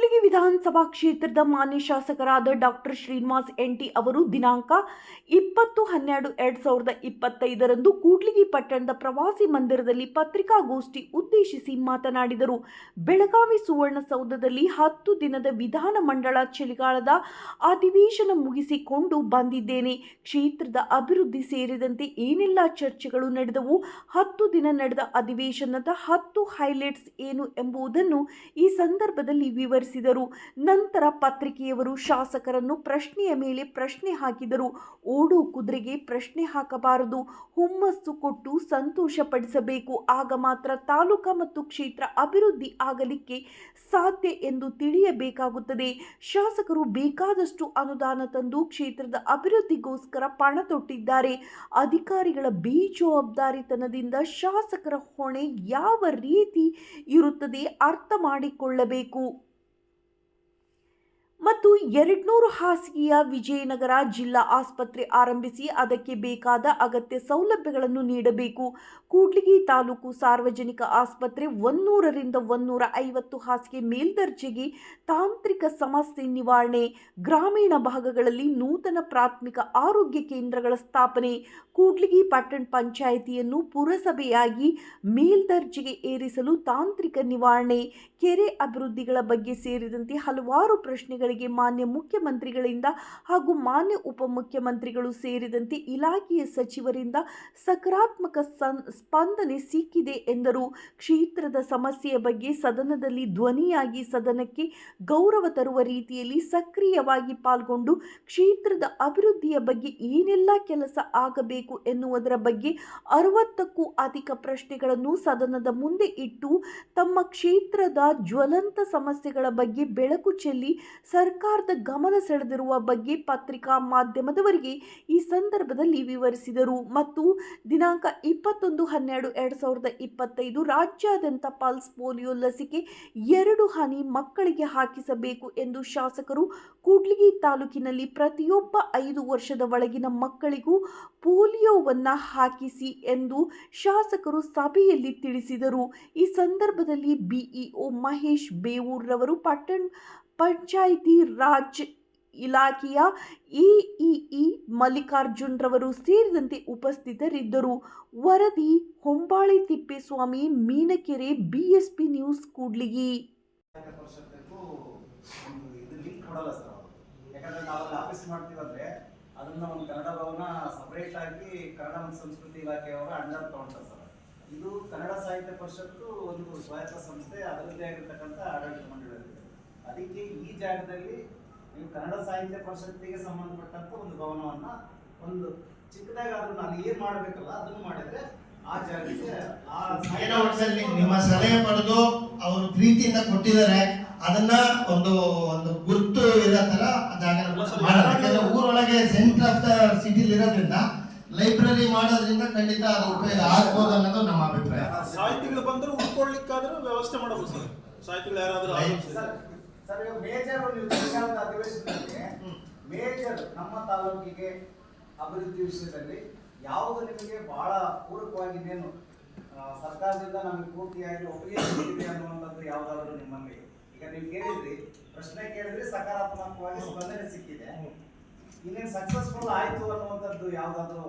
ಕೂಡ್ಲಿಗಿ ವಿಧಾನಸಭಾ ಕ್ಷೇತ್ರದ ಮಾನ್ಯ ಶಾಸಕರಾದ ಡಾಕ್ಟರ್ ಶ್ರೀನಿವಾಸ್ ಎಂಟಿ ಅವರು ದಿನಾಂಕ ಇಪ್ಪತ್ತು ಹನ್ನೆರಡು ಎರಡು ಸಾವಿರದ ಇಪ್ಪತ್ತೈದರಂದು ಕೂಡ್ಲಿಗಿ ಪಟ್ಟಣದ ಪ್ರವಾಸಿ ಮಂದಿರದಲ್ಲಿ ಪತ್ರಿಕಾಗೋಷ್ಠಿ ಉದ್ದೇಶಿಸಿ ಮಾತನಾಡಿದರು. ಬೆಳಗಾವಿ ಸುವರ್ಣಸೌಧದಲ್ಲಿ ಹತ್ತು ದಿನದ ವಿಧಾನ ಮಂಡಳ ಚಳಿಗಾಲದ ಅಧಿವೇಶನ ಮುಗಿಸಿಕೊಂಡು ಬಂದಿದ್ದೇನೆ. ಕ್ಷೇತ್ರದ ಅಭಿವೃದ್ಧಿ ಸೇರಿದಂತೆ ಏನೆಲ್ಲ ಚರ್ಚೆಗಳು ನಡೆದವು, ಹತ್ತು ದಿನ ನಡೆದ ಅಧಿವೇಶನದ ಹತ್ತು ಹೈಲೈಟ್ಸ್ ಏನು ಎಂಬುದನ್ನು ಈ ಸಂದರ್ಭದಲ್ಲಿ ವಿವರಿಸಿದರು ನಂತರ ಪತ್ರಿಕೆಯವರು ಶಾಸಕರನ್ನು ಪ್ರಶ್ನೆಯ ಮೇಲೆ ಪ್ರಶ್ನೆ ಹಾಕಿದರು. ಓಡು ಕುದುರೆಗೆ ಪ್ರಶ್ನೆ ಹಾಕಬಾರದು. ಹುಮ್ಮಸ್ಸು ಕೊಟ್ಟು ಸಂತೋಷಪಡಿಸಬೇಕು. ಆಗ ಮಾತ್ರ ತಾಲೂಕಾ ಮತ್ತು ಕ್ಷೇತ್ರ ಅಭಿವೃದ್ಧಿ ಆಗಲಿಕ್ಕೆ ಸಾಧ್ಯ ಎಂದು ತಿಳಿಯಬೇಕಾಗುತ್ತದೆ. ಶಾಸಕರು ಬೇಕಾದಷ್ಟು ಅನುದಾನ ತಂದು ಕ್ಷೇತ್ರದ ಅಭಿವೃದ್ಧಿಗೋಸ್ಕರ ಪಣ ತೊಟ್ಟಿದ್ದಾರೆ. ಅಧಿಕಾರಿಗಳ ಬೇಜವಾಬ್ದಾರಿತನದಿಂದ ಶಾಸಕರ ಹೊಣೆ ಯಾವ ರೀತಿ ಇರುತ್ತದೆ ಅರ್ಥ ಮಾಡಿಕೊಳ್ಳಬೇಕು. ಮತ್ತು ಎರಡ್ನೂರು ಹಾಸಿಗೆಯ ವಿಜಯನಗರ ಜಿಲ್ಲಾ ಆಸ್ಪತ್ರೆ ಆರಂಭಿಸಿ ಅದಕ್ಕೆ ಬೇಕಾದ ಅಗತ್ಯ ಸೌಲಭ್ಯಗಳನ್ನು ನೀಡಬೇಕು. ಕೂಡ್ಲಿಗಿ ತಾಲೂಕು ಸಾರ್ವಜನಿಕ ಆಸ್ಪತ್ರೆ ಒನ್ನೂರರಿಂದ ಒನ್ನೂರ ಐವತ್ತು ಹಾಸಿಗೆ ಮೇಲ್ದರ್ಜೆಗೆ ತಾಂತ್ರಿಕ ಸಮಸ್ಯೆ ನಿವಾರಣೆ, ಗ್ರಾಮೀಣ ಭಾಗಗಳಲ್ಲಿ ನೂತನ ಪ್ರಾಥಮಿಕ ಆರೋಗ್ಯ ಕೇಂದ್ರಗಳ ಸ್ಥಾಪನೆ, ಕೂಡ್ಲಿಗಿ ಪಟ್ಟಣ ಪಂಚಾಯಿತಿಯನ್ನು ಪುರಸಭೆಯಾಗಿ ಮೇಲ್ದರ್ಜೆಗೆ ಏರಿಸಲು ತಾಂತ್ರಿಕ ನಿವಾರಣೆ, ಕೆರೆ ಅಭಿವೃದ್ಧಿಗಳ ಬಗ್ಗೆ ಸೇರಿದಂತೆ ಹಲವಾರು ಪ್ರಶ್ನೆಗಳಿಗೆ ಮಾನ್ಯ ಮುಖ್ಯಮಂತ್ರಿಗಳಿಂದ ಹಾಗೂ ಮಾನ್ಯ ಉಪಮುಖ್ಯಮಂತ್ರಿಗಳು ಸೇರಿದಂತೆ ಇಲಾಖೆಯ ಸಚಿವರಿಂದ ಸಕಾರಾತ್ಮಕ ಸ್ಪಂದನೆ ಸಿಕ್ಕಿದೆ ಎಂದರು. ಕ್ಷೇತ್ರದ ಸಮಸ್ಯೆಯ ಬಗ್ಗೆ ಸದನದಲ್ಲಿ ಧ್ವನಿಯಾಗಿ ಸದನಕ್ಕೆ ಗೌರವ ತರುವ ರೀತಿಯಲ್ಲಿ ಸಕ್ರಿಯವಾಗಿ ಪಾಲ್ಗೊಂಡು ಕ್ಷೇತ್ರದ ಅಭಿವೃದ್ಧಿಯ ಬಗ್ಗೆ ಏನೆಲ್ಲ ಕೆಲಸ ಆಗಬೇಕು ಎನ್ನುವುದರ ಬಗ್ಗೆ ಅರವತ್ತಕ್ಕೂ ಅಧಿಕ ಪ್ರಶ್ನೆಗಳನ್ನು ಸದನದ ಮುಂದೆ ಇಟ್ಟು ತಮ್ಮ ಕ್ಷೇತ್ರದ ಜ್ವಲಂತ ಸಮಸ್ಯೆಗಳ ಬಗ್ಗೆ ಬೆಳಕು ಚೆಲ್ಲಿ ಸರ್ಕಾರದ ಗಮನ ಸೆಳೆದಿರುವ ಬಗ್ಗೆ ಪತ್ರಿಕಾ ಮಾಧ್ಯಮದವರಿಗೆ ಈ ಸಂದರ್ಭದಲ್ಲಿ ವಿವರಿಸಿದರು. ಮತ್ತು ದಿನಾಂಕ ಇಪ್ಪತ್ತೊಂದು ಹನ್ನೆರಡು ಎರಡು ಸಾವಿರದ ಇಪ್ಪತ್ತೈದು ರಾಜ್ಯಾದ್ಯಂತ ಪಲ್ಸ್ ಪೋಲಿಯೋ ಲಸಿಕೆ ಎರಡು ಹನಿ ಮಕ್ಕಳಿಗೆ ಹಾಕಿಸಬೇಕು ಎಂದು ಶಾಸಕರು ಕೂಡ್ಲಿಗಿ ತಾಲೂಕಿನಲ್ಲಿ ಪ್ರತಿಯೊಬ್ಬ ಐದು ವರ್ಷದ ಒಳಗಿನ ಮಕ್ಕಳಿಗೂ ಪೋಲಿಯೋವನ್ನು ಹಾಕಿಸಿ ಎಂದು ಶಾಸಕರು ಸಭೆಯಲ್ಲಿ ತಿಳಿಸಿದರು. ಈ ಸಂದರ್ಭದಲ್ಲಿ ಬಿಇಒ ಮಹೇಶ್ ಬೇವೂರ್ರವರು ಪಟ್ಟಣ ಪಂಚಾಯಿತಿ ರಾಜ್ ಇಲಾಖೆಯ ಇಇಇ ಮಲ್ಲಿಕಾರ್ಜುನ್ ರವರು ಸೇರಿದಂತೆ ಉಪಸ್ಥಿತರಿದ್ದರು. ವರದಿ ಹೊಂಬಾಳೆ ತಿಪ್ಪೇಸ್ವಾಮಿ, ಮೀನಕೆರೆ, ಬಿಎಸ್ಪಿ ನ್ಯೂಸ್ ಕೂಡ್ಲಿಗಿ. ಯಾಕಂದ್ರೆ ಆಫೀಸ್ ಮಾಡ್ತೀವಂದ್ರೆ ಅದನ್ನ ಒಂದು ಕನ್ನಡ ಭವನ ಸಪರೇಟ್ ಆಗಿ ಕನ್ನಡ ಮತ್ತು ಸಂಸ್ಕೃತಿ ಇಲಾಖೆಯವರ ಅಂಡರ್ ತಗೊಂಡ್ರೆ ಸರ್ ಇದು ಕನ್ನಡ ಸಾಹಿತ್ಯ ಪರಿಷತ್ತು ಒಂದು ಸ್ವಾಯತ್ತ ಸಂಸ್ಥೆ ಅದರದ್ದೇ ಆಗಿರ್ತಕ್ಕಂಥ ಆಡಳಿತ ಮಂಡಳಿಯಾಗಿದೆ ಅದಕ್ಕೆ ಈ ಜಾಗದಲ್ಲಿ ನೀವು ಕನ್ನಡ ಸಾಹಿತ್ಯ ಪರಿಷತ್ತಿಗೆ ಸಂಬಂಧಪಟ್ಟಂತ ಒಂದು ಭವನವನ್ನ ಒಂದು ಚಿಕ್ಕದಾಗ ಅದನ್ನ ನಾನು ಏನ್ ಮಾಡ್ಬೇಕಲ್ಲ ಅದನ್ನು ಮಾಡಿದ್ರೆ ಆ ಜಾಗಕ್ಕೆ ಆ ಒಟ್ಟಿನಲ್ಲಿ ನಿಮ್ಮ ಸಲಹೆ ಪಡೆದು ಅವರು ಪ್ರೀತಿಯಿಂದ ಕೊಟ್ಟಿದ್ದಾರೆ ಅದನ್ನ ಒಂದು ಒಂದು ಗುರುತು ಇರೋ ತರ ಯಾಕಂದ್ರೆ ಊರೊಳಗೆ ಸೆಂಟರ್ ಆಫ್ ದ ಸಿಟಿಲಿ ಇರೋದ್ರಿಂದ ಲೈಬ್ರರಿ ಮಾಡೋದ್ರಿಂದ ಖಂಡಿತ ಅದು ಉಪಯೋಗ ಆಗ್ಬೋದು ಅನ್ನೋದು ನಮ್ಮ ಅಭಿಪ್ರಾಯ. ಸಾಹಿತಿಗಳು ಬಂದ್ರು ಉಳ್ಕೊಳ್ಳಿಕ್ಕಾದ್ರೂ ವ್ಯವಸ್ಥೆ ಮಾಡಬಹುದು ಸರ್. ಸಾಹಿತಿಗಳು ಯಾರಾದ್ರೂ. ಸರ್ ಇವಾಗ ಮೇಜರ್ ನೀವು ಚಳಿಗಾಲದ ಅಧಿವೇಶನದಲ್ಲಿ ಮೇಜರ್ ನಮ್ಮ ತಾಲೂಕಿಗೆ ಅಭಿವೃದ್ಧಿ ವಿಷಯದಲ್ಲಿ ಯಾವುದು ನಿಮಗೆ ಬಹಳ ಪೂರಕವಾಗಿದ್ದೇನು ಸರ್ಕಾರದಿಂದ ನಮಗೆ ಪೂರ್ತಿಯಾಗಿ ಒಪ್ಪಿಗೆ ಸಿಕ್ಕಿದೆ ಅನ್ನುವಂಥದ್ದು ಯಾವುದಾದ್ರೂ ನಿಮ್ಮಲ್ಲಿ ಈಗ ನೀವು ಕೇಳಿದ್ರಿ ಪ್ರಶ್ನೆ ಕೇಳಿದ್ರಿ ಸಕಾರಾತ್ಮಕವಾಗಿ ಸ್ಪಂದನೆ ಸಿಕ್ಕಿದೆ. ಇನ್ನೇನು ಸಕ್ಸಸ್ಫುಲ್ ಆಯ್ತು ಅನ್ನುವಂಥದ್ದು ಯಾವುದಾದ್ರೂ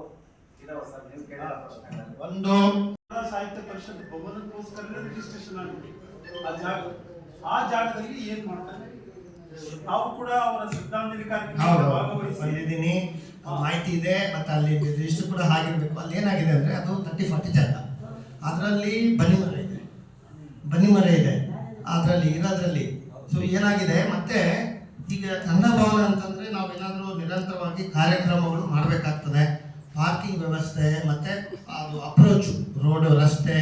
ಇದಾವ ಸರ್ ನೀವು ಕೇಳಿದ ಪ್ರಶ್ನೆ ಒಂದು ಕನ್ನಡ ಸಾಹಿತ್ಯ ಪರಿಷತ್ ಭವನಕ್ಕೋಸ್ಕರನೇ ರಿಜಿಸ್ಟ್ರೇಷನ್ ಆಗಿದೆ ಆ ಜಾಗ. ಆ ಜಾಗದಲ್ಲಿ ಏನ್ ಮಾಡ್ತಾರೆ? ನಾವು ಕೂಡ ಅವರ ಶ್ರದ್ಧಾಂಜಲಿ ಕಾರ್ಯಕ್ರಮದಲ್ಲಿ ಮಾಹಿತಿ ಇದೆ ಮತ್ತೆ ಅಲ್ಲಿ ರಿಜಿಸ್ಟರ್ ಕೂಡ ಹಾಗಿರ್ಬೇಕು. ಅಲ್ಲಿ ಏನಾಗಿದೆ ಅಂದ್ರೆ ಅದು ತರ್ಟಿ ಫಾರ್ಟಿ ಜಾಗ. ಅದರಲ್ಲಿ ಬನ್ನಿ ಮರ ಇದೆ. ಬನ್ನಿ ಮರ ಇದೆ. ಅದರಲ್ಲಿ ಇರೋದ್ರಲ್ಲಿ. ಸೊ ಏನಾಗಿದೆ ಮತ್ತೆ ಈಗ ಕನ್ನಡ ಭವನ ಅಂತಂದ್ರೆ ನಾವೇನಾದರೂ ನಿರಂತರವಾಗಿ ಕಾರ್ಯಕ್ರಮಗಳು ಮಾಡಬೇಕಾಗ್ತದೆ. ಪಾರ್ಕಿಂಗ್ ವ್ಯವಸ್ಥೆ ಮತ್ತೆ ಅದು ಅಪ್ರೋಚ್ ರೋಡ್ ರಸ್ತೆ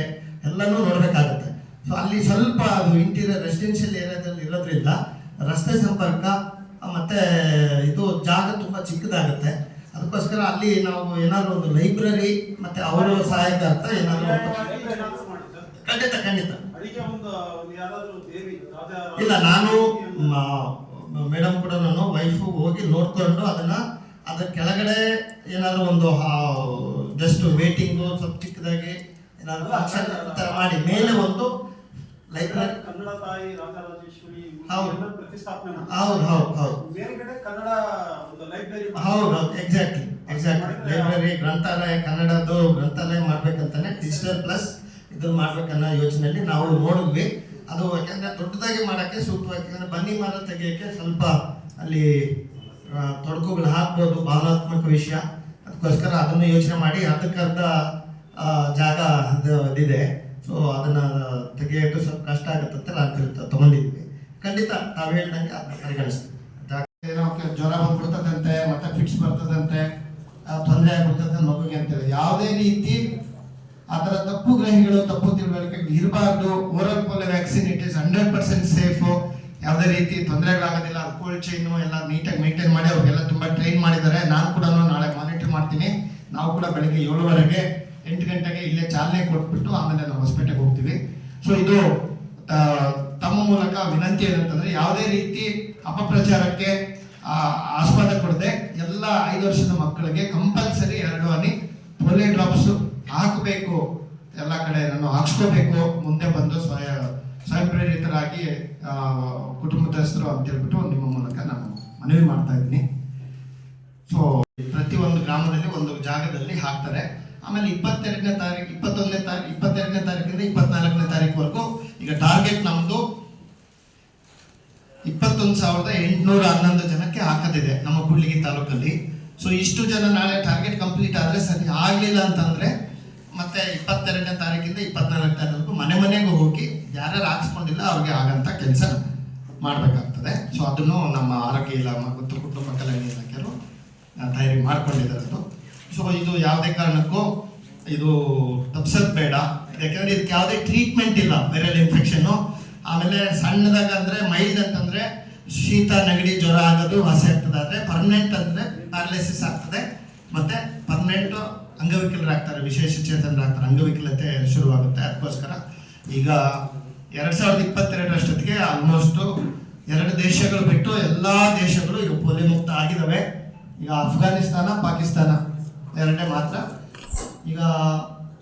ಎಲ್ಲನೂ ನೋಡಬೇಕಾಗುತ್ತೆ. ಸೊ ಅಲ್ಲಿ ಸ್ವಲ್ಪ ಅದು ಇಂಟೀರಿಯರ್ ರೆಸಿಡೆನ್ಷಿಯಲ್ ಏರಿಯಾದಲ್ಲಿ ಇರೋದ್ರಿಂದ ರಸ್ತೆ ಸಂಪರ್ಕ ಮತ್ತೆ ಇದು ಜಾಗ ತುಂಬ ಚಿಕ್ಕದಾಗುತ್ತೆ. ಅದಕ್ಕೋಸ್ಕರ ಅಲ್ಲಿ ನಾವು ಏನಾದ್ರು ಒಂದು ಲೈಬ್ರರಿ ಮತ್ತೆ ಅವರ ಒಂದು- ಅಡಿಗೆ ಏನಾದ್ರು ಖಂಡಿತ ಖಂಡಿತ ಇಲ್ಲ ನಾನು ಮೇಡಮ್ ಕೂಡ ನಾನು ವೈಫು ಹೋಗಿ ನೋಡ್ಕೊಂಡು ಅದನ್ನ ಅದ್ರ ಕೆಳಗಡೆ ಏನಾದ್ರು ಒಂದು ಜಸ್ಟ್ ವೇಟಿಂಗು ಸ್ವಲ್ಪ ಚಿಕ್ಕದಾಗಿ ಏನಾದ್ರು ಅಕ್ಷರ ಮಾಡಿ. ಮೇಲೆ ಒಂದು ಲೈಬ್ರರಿ ಕನ್ನಡ ತಾಯಿ ರಾಜರಾಜೇಶ್ವರಿ ಹೌದು. ಪ್ರತಿಷ್ಠಾಪನೆ. ಹೌದು ಹೌದು ಹೌದು. ಮೇಲ್ಗಡೆ ಕನ್ನಡ ಒಂದು ಲೈಬ್ರರಿ ಹೌದು ಎಕ್ಸಾಕ್ಟ್ಲಿ ಎಕ್ಸಾಕ್ಟ್ಲಿ ಲೈಬ್ರರಿ ಗ್ರಂಥಾಲಯ ಕನ್ನಡದ್ದು ಗ್ರಂಥಾಲಯ ಮಾಡ್ಬೇಕಂತಾನೆ ಡಿಜಿಟಲ್ ಪ್ಲಸ್ ಇದನ್ನ ಮಾಡ್ಬೇಕನ್ನೋ ಯೋಚನೆಯಲ್ಲಿ ನಾವು ನೋಡಿದ್ವಿ. ಅದು ಯಾಕಂದ್ರೆ ದೊಡ್ಡದಾಗಿ ಮಾಡಕ್ಕೆ ಸೂಕ್ತವಾಗಿ ಯಾಕಂದ್ರೆ ಬನ್ನಿ ಮರ ತೆಗಿಯೋಕ್ಕೆ ಸ್ವಲ್ಪ ಅಲ್ಲಿ ತೊಡಕುಗಳು ಹಾಕ್ಬೋದು ಭಾವನಾತ್ಮಕ ವಿಷಯ. ಅದಕ್ಕೋಸ್ಕರ ಅದನ್ನು ಯೋಚನೆ ಮಾಡಿ ಅದಕ್ಕರ್ಧ ಜಾಗ ಇದಿದೆ. ಸೊ ಅದನ್ನ ತೆಗೆಯೋಕ್ಕೆ ಸ್ವಲ್ಪ ಕಷ್ಟ ಆಗುತ್ತಂತ ನಾನು ತಗೊಂಡಿದ್ವಿ ಖಂಡಿತ ತಾವು ಹೇಳ್ದಂಗೆ ಅದನ್ನ ಪರಿಗಣಿಸ್ತೀವಿ ಏನೋ ಜ್ವರ ಬಂದ್ಬಿಡ್ತದಂತೆ, ಮತ್ತೆ ಫಿಕ್ಸ್ ಬರ್ತದಂತೆ ತೊಂದರೆ ಆಗ್ಬಿಡ್ತದೆ ಮಗುಗೆ ಅಂತೇಳಿ. ಯಾವುದೇ ರೀತಿ ಆ ಥರ ತಪ್ಪು ಗ್ರಹಿಗಳು, ತಪ್ಪು ತಿಳುವಳಿಕೆ ಇರಬಾರ್ದು. Oral polio vaccine it is hundred percent safe ಯಾವುದೇ ರೀತಿ ತೊಂದರೆಗಳಾಗೋದಿಲ್ಲ. ಕೋಲ್ಡ್ ಚೈನು ಎಲ್ಲ ನೀಟಾಗಿ ಮೇಂಟೈನ್ ಮಾಡಿ, ಅವ್ರಿಗೆಲ್ಲ ತುಂಬ ಟ್ರೈನ್ ಮಾಡಿದ್ದಾರೆ. ನಾನು ಕೂಡ ನಾಳೆ ಮಾನಿಟರ್ ಮಾಡ್ತೀನಿ. ನಾವು ಕೂಡ ಬೆಳಗ್ಗೆ ಏಳುವರೆಗೆ ಎಂಟು ಗಂಟೆಗೆ ಇಲ್ಲೇ ಚಾಲನೆ ಕೊಟ್ಬಿಟ್ಟು ಆಮೇಲೆ ನಾವು ಹೊಸಪೇಟೆಗೆ ಹೋಗ್ತೀವಿ. ಸೊ ಇದು ತಮ್ಮ ಮೂಲಕ ವಿನಂತಿ ಏನಂತಂದ್ರೆ ಯಾವುದೇ ರೀತಿ ಅಪಪ್ರಚಾರಕ್ಕೆ ಆಸ್ಪದ ಕೊಡದೆ ಎಲ್ಲ ಐದು ವರ್ಷದ ಮಕ್ಕಳಿಗೆ ಕಂಪಲ್ಸರಿ ಎರಡು ಹನಿ ಪೋಲಿಯೋ ಡ್ರಾಪ್ಸ್ ಹಾಕಬೇಕು. ಎಲ್ಲ ಕಡೆ ನಾನು ಹಾಕ್ಸ್ಕೋಬೇಕು. ಮುಂದೆ ಬಂದು ಸ್ವಯ ಸ್ವಯಂ ಪ್ರೇರಿತರಾಗಿ ಕುಟುಂಬದಸ್ಥರು ಅಂತ ಹೇಳ್ಬಿಟ್ಟು ನಿಮ್ಮ ಮೂಲಕ ನಾನು ಮನವಿ ಮಾಡ್ತಾ ಇದ್ದೀನಿ. ಸೊ ಪ್ರತಿ ಒಂದು ಗ್ರಾಮದಲ್ಲಿ ಒಂದು ಜಾಗದಲ್ಲಿ ಹಾಕ್ತಾರೆ. ಆಮೇಲೆ ಇಪ್ಪತ್ತೆರಡನೇ ತಾರೀಕು ಇಪ್ಪತ್ತೊಂದನೇ ತಾರೀಕು ಇಪ್ಪತ್ತೆರಡನೇ ತಾರೀಕಿಂದ ಇಪ್ಪತ್ನಾಲ್ಕನೇ ತಾರೀಕುವರೆಗೂ ಈಗ ಟಾರ್ಗೆಟ್ ನಮ್ಮದು ಇಪ್ಪತ್ತೊಂದು ಸಾವಿರದ ಎಂಟುನೂರ ಹನ್ನೊಂದು ಜನಕ್ಕೆ ಹಾಕೋದಿದೆ ನಮ್ಮ ಗುಡ್ಲಿಗಿ ತಾಲೂಕಲ್ಲಿ. ಸೊ ಇಷ್ಟು ಜನ ನಾಳೆ ಟಾರ್ಗೆಟ್ ಕಂಪ್ಲೀಟ್ ಆದರೆ ಸರಿ ಆಗಲಿಲ್ಲ ಅಂತಂದರೆ ಮತ್ತೆ ಇಪ್ಪತ್ತೆರಡನೇ ತಾರೀಕಿಂದ ಇಪ್ಪತ್ನಾಲ್ಕು ತಾರೀಕು ಮನೆ ಮನೆಗೂ ಹೋಗಿ ಯಾರ್ಯಾರು ಹಾಕ್ಸ್ಕೊಂಡಿಲ್ಲ ಅವ್ರಿಗೆ ಆಗಂತ ಕೆಲಸ ಮಾಡಬೇಕಾಗ್ತದೆ. ಸೊ ಅದನ್ನು ನಮ್ಮ ಆರೋಗ್ಯ ಇಲಾಖೆ ಮತ್ತು ಕುಟುಂಬ ಕಲ್ಯಾಣ ಇಲಾಖೆಯವರು ತಯಾರಿ ಮಾಡ್ಕೊಂಡಿದ್ದಾರೆ ಸೊ ಇದು ಯಾವುದೇ ಕಾರಣಕ್ಕೂ ಇದು ತಪ್ಸೋದು ಬೇಡ. ಯಾಕಂದ್ರೆ ಇದಕ್ಕೆ ಯಾವುದೇ ಟ್ರೀಟ್ಮೆಂಟ್ ಇಲ್ಲ ವೈರಲ್ ಇನ್ಫೆಕ್ಷನ್ನು ಆಮೇಲೆ ಸಣ್ಣದಾಗ ಅಂದ್ರೆ ಮೈಲ್ಡ್ ಅಂತಂದ್ರೆ ಶೀತ, ನೆಗಡಿ, ಜ್ವರ ಆಗೋದು ವಾಸಿ ಆಗ್ತದೆ. ಆದರೆ ಪರ್ಮನೆಂಟ್ ಅಂದರೆ ಪ್ಯಾರಲೈಸಿಸ್ ಆಗ್ತದೆ. ಮತ್ತೆ ಪರ್ಮನೆಂಟ್ ಅಂಗವಿಕಲರಾಗ್ತಾರೆ ವಿಶೇಷ ಚೇತನರಾಗ್ತಾರೆ ಅಂಗವಿಕಲತೆ ಶುರುವಾಗುತ್ತೆ. ಅದಕ್ಕೋಸ್ಕರ ಈಗ ಎರಡು ಸಾವಿರದ ಇಪ್ಪತ್ತೆರಡರಷ್ಟೊತ್ತಿಗೆ ಆಲ್ಮೋಸ್ಟ್ ಎರಡು ದೇಶಗಳು ಬಿಟ್ಟು ಎಲ್ಲಾ ದೇಶಗಳು ಈಗ ಪೋಲಿಯೋ ಮುಕ್ತ ಆಗಿದಾವೆ. ಈಗ ಅಫ್ಘಾನಿಸ್ತಾನ ಪಾಕಿಸ್ತಾನ. ಎರಡೇ ಮಾತ್ರ. ಈಗ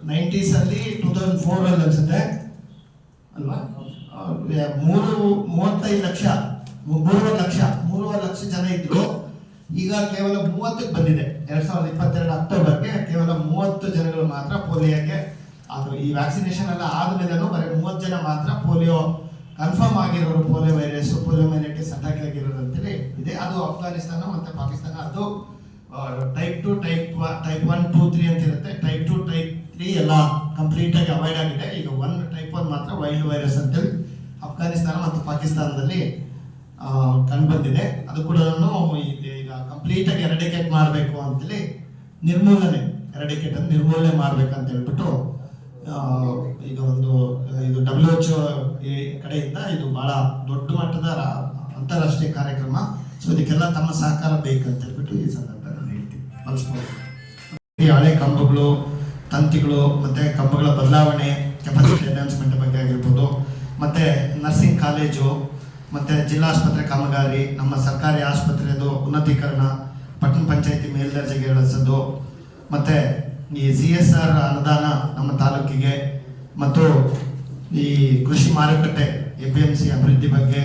ನೈಂಟೀಸಲ್ಲಿ ಟೂ ತೌಸಂಡ್ ಫೋರಲ್ಲಿ ಅನಿಸುತ್ತೆ. ಅಲ್ವಾ? ಮೂರು ಮೂವತ್ತೈದು ಲಕ್ಷ ಮೂರುವರೆ ಲಕ್ಷ ಮೂರುವರೆ ಲಕ್ಷ ಜನ ಇದ್ರು. ಈಗ ಕೇವಲ ಮೂವತ್ತಕ್ಕೆ ಬಂದಿದೆ. ಎರಡ್ ಸಾವಿರದ ಇಪ್ಪತ್ತೆರಡು ಅಕ್ಟೋಬರ್ಗೆ ಕೇವಲ ಮೂವತ್ತು ಜನಗಳು ಮಾತ್ರ ಪೋಲಿಯೋಗೆ ಅದು ಈ ವ್ಯಾಕ್ಸಿನೇಷನ್ ಎಲ್ಲ ಆದ್ಮೇಲೆನೂ ಬರೀ ಮೂವತ್ತು ಜನ ಮಾತ್ರ ಪೋಲಿಯೋ ಕನ್ಫರ್ಮ್ ಆಗಿರೋರು polio virus polio myelitis attack ಆಗಿರೋದು ಅಂತೇಳಿ ಇದೆ. ಅದು ಅಫ್ಘಾನಿಸ್ತಾನ ಮತ್ತು ಪಾಕಿಸ್ತಾನ ಅದು type two type type one two three ಅಂತ ಇರುತ್ತೆ. ಟೈಪ್ ಟು ಟೈಪ್ ತ್ರೀ ಎಲ್ಲ ಕಂಪ್ಲೀಟ್ ಆಗಿ ಅವಾಯ್ಡ್ ಆಗಿದೆ. ಈಗ ಒನ್ ಟೈಪ್ ಒನ್ ಮಾತ್ರ ವೈಲ್ಡ್ ವೈರಸ್ ಅಂತೇಳಿ ಅಫ್ಘಾನಿಸ್ತಾನ ಮತ್ತು ಪಾಕಿಸ್ತಾನದಲ್ಲಿ ಕಂಡು ಬಂದಿದೆ ಅದು ಕೂಡ ಈಗ ಕಂಪ್ಲೀಟ್ ಆಗಿ ಎರಡಿಕೇಟ್ ಮಾಡಬೇಕು ಅಂತೇಳಿ ನಿರ್ಮೂಲನೆ ಎರಡಿಕೇಟ್ ಅಂತ ನಿರ್ಮೂಲನೆ ಮಾಡ್ಬೇಕಂತ ಹೇಳ್ಬಿಟ್ಟು ಈಗ ಒಂದು, ಇದು ಡಬ್ಲ್ಯೂ ಎಚ್ ಕಡೆಯಿಂದ ಇದು ಬಹಳ ದೊಡ್ಡ ಮಟ್ಟದ ಅಂತಾರಾಷ್ಟ್ರೀಯ ಕಾರ್ಯಕ್ರಮ. ಸೊ ಇದಕ್ಕೆಲ್ಲ ತಮ್ಮ ಸಹಕಾರ ಬೇಕಂತ ಹೇಳ್ಬಿಟ್ಟು ಈ ಹೇಳ್ತೀನಿ ಬಳಸ್ಬೋದು. ಈ ಹಳೆ ಕಂಬಗಳು, ತಂತಿಗಳು, ಮತ್ತು ಕಂಬಗಳ ಬದಲಾವಣೆ ಕೆಪಾಸಿಟಿ ಎನ್ಹಾನ್ಸ್ಮೆಂಟ್ ಬಗ್ಗೆ ಆಗಿರ್ಬೋದು. ಮತ್ತು ನರ್ಸಿಂಗ್ ಕಾಲೇಜು ಮತ್ತೆ ಜಿಲ್ಲಾಸ್ಪತ್ರೆ ಕಾಮಗಾರಿ, ನಮ್ಮ ಸರ್ಕಾರಿ ಆಸ್ಪತ್ರೆದು ಉನ್ನತೀಕರಣ, ಪಟ್ಟಣ ಪಂಚಾಯತಿ ಮೇಲ್ದರ್ಜೆಗೆ ಇಳಿಸೋದು ಮತ್ತು ಈ ಸಿ ಎಸ್ ಆರ್ ಅನುದಾನ ನಮ್ಮ ತಾಲೂಕಿಗೆ, ಮತ್ತು ಈ ಕೃಷಿ ಮಾರುಕಟ್ಟೆ ಎ ಪಿ ಎಂ ಸಿ ಅಭಿವೃದ್ಧಿ ಬಗ್ಗೆ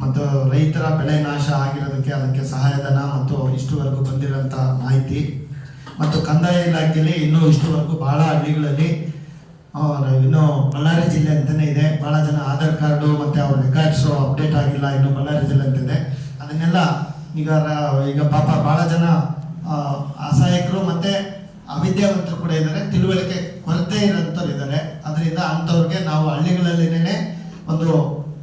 ಮತ್ತು ರೈತರ ಬೆಳೆ ನಾಶ ಆಗಿರೋದಕ್ಕೆ ಅದಕ್ಕೆ ಸಹಾಯಧನ ಮತ್ತು ಇಷ್ಟುವರೆಗೂ ಬಂದಿರೋಂಥ ಮಾಹಿತಿ. ಮತ್ತು ಕಂದಾಯ ಇಲಾಖೆಯಲ್ಲಿ ಇನ್ನೂ ಇಷ್ಟುವರೆಗೂ ಬಹಳ ಹಳ್ಳಿಗಳಲ್ಲಿ ಇನ್ನೂ ಬಳ್ಳಾರಿ ಜಿಲ್ಲೆ ಅಂತಲೇ ಇದೆ. ಬಹಳ ಜನ ಆಧಾರ್ ಕಾರ್ಡು ಮತ್ತು ಅವ್ರ ರೆಕಾರ್ಡ್ಸು ಅಪ್ಡೇಟ್ ಆಗಿಲ್ಲ ಇನ್ನು ಬಳ್ಳಾರಿ ಜಿಲ್ಲೆ ಅಂತಿದೆ ಅದನ್ನೆಲ್ಲ ಈಗ ಈಗ ಪಾಪ ಬಹಳ ಜನ ಅಸಹಾಯಕರು ಮತ್ತು ಅವಿದ್ಯಾವಂತರು ಕೂಡ ಇದ್ದಾರೆ. ತಿಳುವಳಿಕೆ ಕೊರತೆ ಇರೋಂಥವ್ರು ಇದ್ದಾರೆ. ಅದರಿಂದ ಅಂಥವ್ರಿಗೆ ನಾವು ಹಳ್ಳಿಗಳಲ್ಲಿನೇ ಒಂದು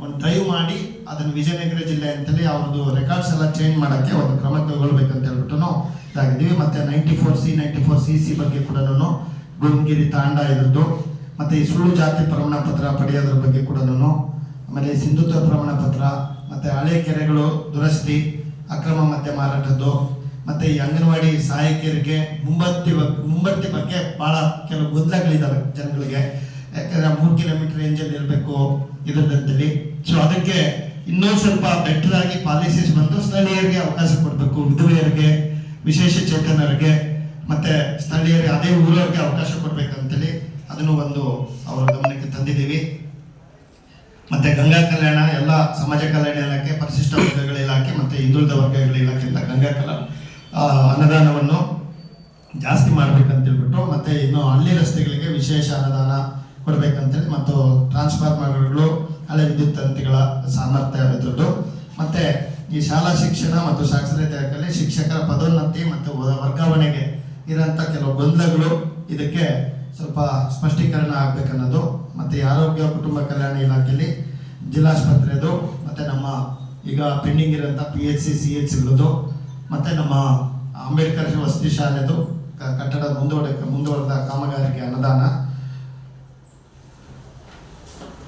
ಒಂದು ಡ್ರೈವ್ ಮಾಡಿ ಅದನ್ನ ವಿಜಯನಗರ ಜಿಲ್ಲೆ ಅಂತೇಳಿ ಅವ್ರದ್ದು ರೆಕಾರ್ಡ್ಸ್ ಎಲ್ಲ ಚೇಂಜ್ ಮಾಡೋಕ್ಕೆ ಒಂದು ಕ್ರಮ ಕೈಗೊಳ್ಬೇಕಂತ ಹೇಳ್ಬಿಟ್ಟು ಇದಾಗಿದ್ದೀವಿ. ಮತ್ತೆ ninety four C ninety four C C ಬಗ್ಗೆ ಕೂಡ ಗುಂಗಿರಿ ತಾಂಡ ಇದ್ರದ್ದು. ಮತ್ತೆ ಈ ಸುಳ್ಳು ಜಾತಿ ಪ್ರಮಾಣ ಪತ್ರ ಪಡೆಯೋದ್ರ ಬಗ್ಗೆ ಕೂಡ ಆಮೇಲೆ ಸಿಂಧುತ್ವ ಪ್ರಮಾಣ ಪತ್ರ, ಮತ್ತೆ ಹಳೆ ಕೆರೆಗಳು ದುರಸ್ತಿ, ಅಕ್ರಮ ಮತ್ತೆ ಮಾರಾಟದ್ದು, ಮತ್ತೆ ಈ ಅಂಗನವಾಡಿ ಸಹಾಯಕಿಯರಿಗೆ ಮುಂಬತ್ತಿ ಮುಂಬತ್ತಿ ಬಗ್ಗೆ ಬಹಳ ಕೆಲವು ಗೊಂದಲಗಳಿದ್ದಾವೆ ಜನಗಳಿಗೆ. ಯಾಕಂದ್ರೆ ಮೂರು ಕಿಲೋಮೀಟರ್ ರೇಂಜಲ್ಲಿ ಇರಬೇಕು ಇದ್ರದಂತೇಳಿ ಸೊ ಅದಕ್ಕೆ ಇನ್ನೂ ಸ್ವಲ್ಪ ಬೆಟರ್ ಆಗಿ ಪಾಲಿಸೀಸ್ ಬಂದು ಸ್ಥಳೀಯರಿಗೆ ಅವಕಾಶ ಕೊಡಬೇಕು, ವಿಧವೆಯರಿಗೆ, ವಿಶೇಷ ಚೇತನರಿಗೆ, ಮತ್ತೆ ಸ್ಥಳೀಯರಿಗೆ ಅದೇ ಊರವ್ರಿಗೆ ಅವಕಾಶ ಕೊಡ್ಬೇಕಂತೇಳಿ ಅದನ್ನು ಒಂದು ಅವರ ಗಮನಕ್ಕೆ ತಂದಿದ್ದೀವಿ. ಮತ್ತೆ ಗಂಗಾ ಕಲ್ಯಾಣ, ಎಲ್ಲ ಸಮಾಜ ಕಲ್ಯಾಣ ಇಲಾಖೆ, ಪರಿಶಿಷ್ಟ ವರ್ಗಗಳ ಇಲಾಖೆ, ಮತ್ತೆ ಹಿಂದುಳಿದ ವರ್ಗಗಳ ಇಲಾಖೆಯಿಂದ ಗಂಗಾ ಕಲ ಅನುದಾನವನ್ನು ಜಾಸ್ತಿ ಮಾಡ್ಬೇಕಂತ ಹೇಳ್ಬಿಟ್ಟು ಮತ್ತೆ ಇನ್ನು ಹಳ್ಳಿ ರಸ್ತೆಗಳಿಗೆ ವಿಶೇಷ ಅನುದಾನ ಕೊಡ್ಬೇಕಂತೇಳಿ ಮತ್ತು ಟ್ರಾನ್ಸ್ಫಾರ್ಮರ್ಗಳು ಹಳೆ ವಿದ್ಯುತ್ ತಂತಿಗಳ ಸಾಮರ್ಥ್ಯ ಇದ್ರದ್ದು ಮತ್ತೆ ಈ ಶಾಲಾ ಶಿಕ್ಷಣ ಮತ್ತು ಸಾಕ್ಷರತೆ ಶಿಕ್ಷಕರ ಪದೋನ್ನತಿ ಮತ್ತು ವರ್ಗಾವಣೆಗೆ ಇರೋಂಥ ಕೆಲವು ಗೊಂದಲಗಳು ಇದಕ್ಕೆ ಸ್ವಲ್ಪ ಸ್ಪಷ್ಟೀಕರಣ ಆಗ್ಬೇಕನ್ನೋದು. ಮತ್ತೆ ಆರೋಗ್ಯ, ಕುಟುಂಬ ಕಲ್ಯಾಣ ಇಲಾಖೆಯಲ್ಲಿ ಜಿಲ್ಲಾಸ್ಪತ್ರೆದು, ಮತ್ತೆ ನಮ್ಮ ಈಗ ಪೆಂಡಿಂಗ್ ಇರೋಂಥ P H C C H ಇರೋದು ಮತ್ತೆ ನಮ್ಮ ಅಂಬೇಡ್ಕರ್ ವಸತಿ ಶಾಲೆದು ಕಟ್ಟಡ ಮುಂದುವರೆ ಮುಂದುವರೆದ ಕಾಮಗಾರಿಗೆ ಅನುದಾನ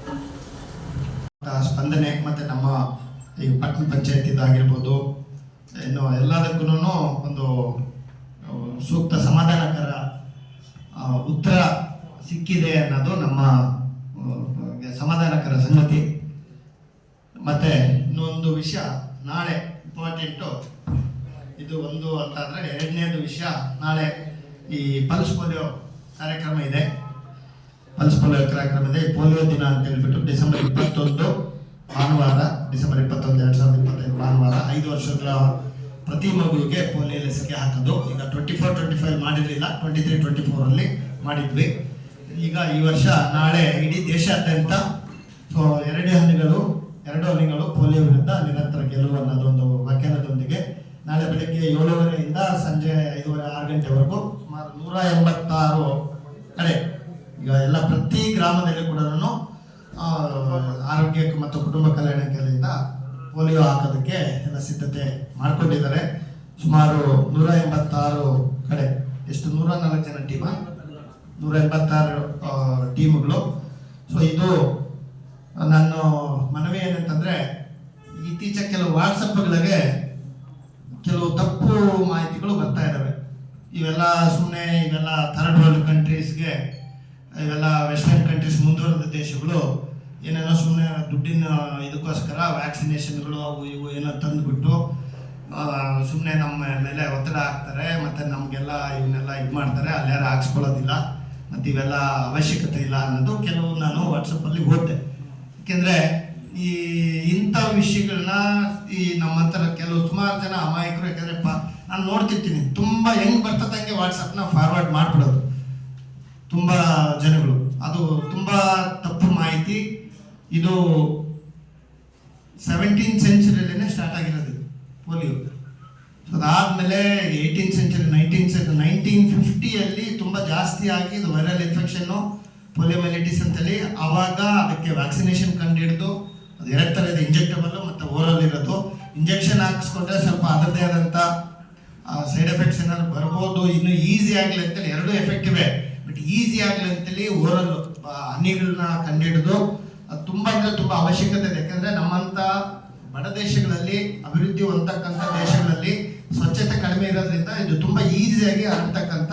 ಆ ಸ್ಪಂದನೆ ಮತ್ತೆ ನಮ್ಮ ಈ ಪಟ್ಟಣ ಪಂಚಾಯತ್ ಇದಾಗಿರ್ಬೋದು ಇನ್ನು ಎಲ್ಲದಕ್ಕೂ ಒಂದು ಸೂಕ್ತ ಸಮಾಧಾನಕರ ಉತ್ತರ ಸಿಕ್ಕಿದೆ ಅನ್ನೋದು ನಮ್ಮ ಸಮಾಧಾನಕರ ಸಂಗತಿ. ಮತ್ತೆ ಇನ್ನೊಂದು ವಿಷಯ, ನಾಳೆ ಇಂಪಾರ್ಟೆಂಟು, ಇದು ಒಂದು ಅಂತ ಎರಡನೇದು ವಿಷಯ, ನಾಳೆ ಈ ಪಲ್ಸ್ ಪೋಲಿಯೋ ಕಾರ್ಯಕ್ರಮ ಇದೆ. ಪೋಲಿಯೋ ಕಾರ್ಯಕ್ರಮ ಇದೆ ಪೋಲಿಯೋ ದಿನ ಅಂತ ಹೇಳ್ಬಿಟ್ಟು ಡಿಸೆಂಬರ್ ಇಪ್ಪತ್ತೊಂದು, ಭಾನುವಾರ, ಡಿಸೆಂಬರ್ ಇಪ್ಪತ್ತೊಂದು, ಎರಡ್ ಸಾವಿರದ ಇಪ್ಪತ್ತೈದು ಭಾನುವಾರ ಐದು ವರ್ಷಗಳ ಪ್ರತಿ ಮಗುವಿಗೆ ಪೋಲಿಯೋ ಲಸಿಕೆ ಹಾಕೋದು. ಈಗ ಟ್ವೆಂಟಿ ಫೋರ್ ಟ್ವೆಂಟಿ ಫೈವ್ ಮಾಡಿರಲಿಲ್ಲ. ಟ್ವೆಂಟಿ ತ್ರೀ ಟ್ವೆಂಟಿ ಫೋರಲ್ಲಿ ಮಾಡಿದ್ವಿ. ಈಗ ಈ ವರ್ಷ ನಾಳೆ ಇಡೀ ದೇಶಾದ್ಯಂತ ಎರಡೇ ಹನಿಗಳು ಎರಡು ಹನಿಗಳು ಪೋಲಿಯೋ ವಿರುದ್ಧ ನಿರಂತರ ಗೆಲುವು ಅನ್ನೋದೊಂದು ವ್ಯಾಖ್ಯಾನದೊಂದಿಗೆ ನಾಳೆ ಬೆಳಗ್ಗೆ ಏಳುವರೆಯಿಂದ ಸಂಜೆ ಐದೂವರೆ, ಆರು ಗಂಟೆವರೆಗೂ ಸುಮಾರು ನೂರ ಎಂಬತ್ತಾರು ಗ್ರಾಮದಲ್ಲಿ ಕೂಡ ಆರೋಗ್ಯ ಮತ್ತು ಕುಟುಂಬ ಕಲ್ಯಾಣ ಕೇಂದ್ರದಿಂದ ಪೋಲಿಯೋ ಹಾಕೋದಕ್ಕೆ ಎಲ್ಲ ಸಿದ್ಧತೆ ಮಾಡ್ಕೊಂಡಿದ್ದಾರೆ. ಸುಮಾರು ನೂರ ಎಂಬತ್ತಾರು ಕಡೆ, ಎಷ್ಟು? ನೂರ ನಾಲ್ಕು ಜನ ಟೀಮ ನೂರ ಎಂಬತ್ತಾರು ಟೀಮ್ಗಳು ಸೊ ಇದು ನನ್ನ ಮನವಿ ಏನಂತಂದ್ರೆ, ಇತ್ತೀಚೆಗೆ ಕೆಲವು ವಾಟ್ಸಪ್ಗಳಿಗೆ ಕೆಲವು ತಪ್ಪು ಮಾಹಿತಿಗಳು ಬರ್ತಾ ಇದ್ದಾವೆ. ಇವೆಲ್ಲ ಸುಮ್ಮನೆ ಇವೆಲ್ಲ ಥರ್ಡ್ ವರ್ಲ್ಡ್ ಕಂಟ್ರೀಸ್ಗೆ ಇವೆಲ್ಲ ವೆಸ್ಟರ್ನ್ ಕಂಟ್ರೀಸ್ ಮುಂದುವರೆದ ದೇಶಗಳು ಏನೇನೋ ಸುಮ್ಮನೆ ದುಡ್ಡಿನ ಇದಕ್ಕೋಸ್ಕರ ವ್ಯಾಕ್ಸಿನೇಷನ್ಗಳು ಅವು ಇವು ಏನೋ ತಂದುಬಿಟ್ಟು ಸುಮ್ಮನೆ ನಮ್ಮ ಮೇಲೆ ಒತ್ತಡ ಹಾಕ್ತಾರೆ, ಮತ್ತು ನಮಗೆಲ್ಲ ಇವನ್ನೆಲ್ಲ ಇದು ಮಾಡ್ತಾರೆ ಅಲ್ಲಾರು ಹಾಕ್ಸ್ಕೊಳ್ಳೋದಿಲ್ಲ, ಮತ್ತು ಇವೆಲ್ಲ ಅವಶ್ಯಕತೆ ಇಲ್ಲ ಅನ್ನೋದು ಕೆಲವು ನಾನು ವಾಟ್ಸಪ್ಪಲ್ಲಿ ಓದ್ದೆ. ಏಕೆಂದರೆ ಈ ಇಂಥ ವಿಷಯಗಳನ್ನ ಈ ನಮ್ಮಂತರ ಕೆಲವು ಸುಮಾರು ಜನ ಅಮಾಯಕರು, ಯಾಕಂದರೆ ಪ, ನಾನು ನೋಡ್ತಿರ್ತೀನಿ, ತುಂಬ ಹೆಂಗ್ ಬರ್ತದಂಗೆ ವಾಟ್ಸಪ್ನ ಫಾರ್ವರ್ಡ್ ಮಾಡ್ಬಿಡೋದು. ತುಂಬ ಜನಗಳು. ಅದು ತುಂಬ ತಪ್ಪು ಮಾಹಿತಿ. ಇದು ಸೆವೆಂಟೀನ್ ಸೆಂಚುರಿಯಲ್ಲೇ ಸ್ಟಾರ್ಟ್ ಆಗಿರೋದು ಪೋಲಿಯೋ. ಸೊ ಅದಾದಮೇಲೆ eighteen century nineteen century nineteen ಫಿಫ್ಟಿಯಲ್ಲಿ ತುಂಬ ಜಾಸ್ತಿ ಆಗಿ ಇದು ವೈರಲ್ ಇನ್ಫೆಕ್ಷನ್ನು ಪೋಲಿಯೋಮೈಲಿಟಿಸ್ ಅಂತೇಳಿ ಆವಾಗ ಅದಕ್ಕೆ ವ್ಯಾಕ್ಸಿನೇಷನ್ ಕಂಡುಹಿಡಿದು ಅದು ಎರಡು ಥರದ ಇಂಜೆಕ್ಟಬಲ್ ಮತ್ತು ಓರಲ್ ಇರೋದು. ಇಂಜೆಕ್ಷನ್ ಹಾಕಿಸ್ಕೊಂಡ್ರೆ ಸ್ವಲ್ಪ ಅದರದೇ ಆದಂಥ ಸೈಡ್ ಎಫೆಕ್ಟ್ಸ್ ಏನಾದ್ರು ಬರ್ಬೋದು, ಇನ್ನೂ ಈಸಿ ಆಗಲಿ ಅಂತೇಳಿ ಎರಡೂ ಎಫೆಕ್ಟ್ ಇವೆ. ಬಟ್ ಈಸಿ ಆಗಲಿ ಅಂತೇಳಿ ಓರಲ್ ಹನಿಗಳನ್ನ ಕಂಡಿಡಿದು ತುಂಬ ಅಂದರೆ ತುಂಬ ಅವಶ್ಯಕತೆ ಇದೆ. ಯಾಕಂದರೆ ನಮ್ಮಂಥ ಬಡ ದೇಶಗಳಲ್ಲಿ, ಅಭಿವೃದ್ಧಿ ಹೊಂದತಕ್ಕಂಥ ದೇಶಗಳಲ್ಲಿ ಸ್ವಚ್ಛತೆ ಕಡಿಮೆ ಇರೋದ್ರಿಂದ ಇದು ತುಂಬ ಈಸಿಯಾಗಿ ಹರಡ್ತಕ್ಕಂಥ